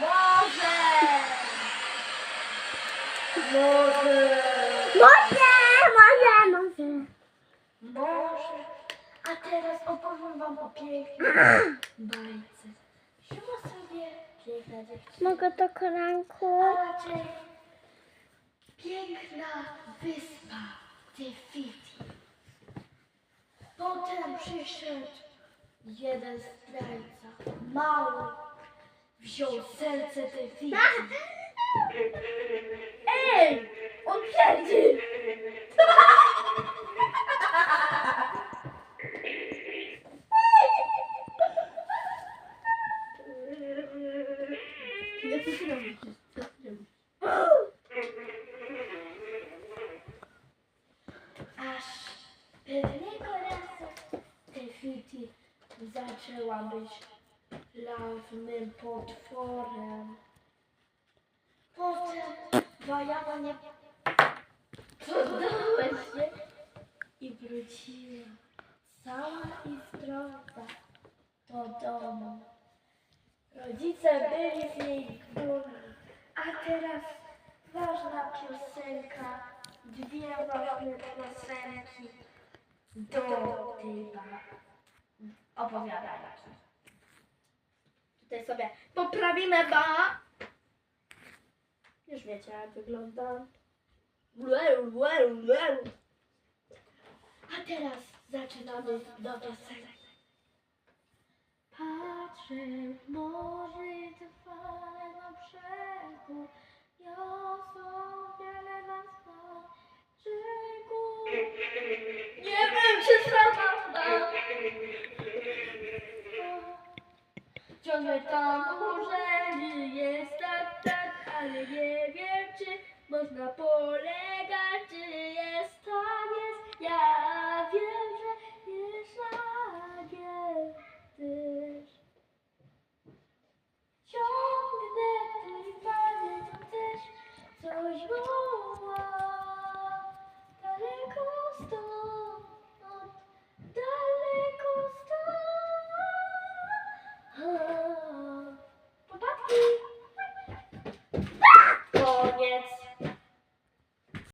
Może! Może! Może, może, może. Może! A teraz opowiem wam o pięknej bajce. Siła sobie piękna dziewczyna. Mogę to kolanku? A piękna wyspa Defiti. Potem przyszedł Jeden zdrajca, mały, wziął serce tej figi. Ej, on siedzi! Zaczęła być lawnym potworem. Potem Wajana nie poddała się i wróciła cała i zdrowa do domu. Rodzice byli z niej dumni. A teraz ważna piosenka, dwie ważne piosenki do tej opowiadanki. Tutaj sobie poprawimy ba. Już wiecie jak wygląda. A teraz zaczynamy do piosenek. Patrzę w morze trwale na brzegu, niosą wiele nas na brzegu. Nie wiem, czy sama 正月正午。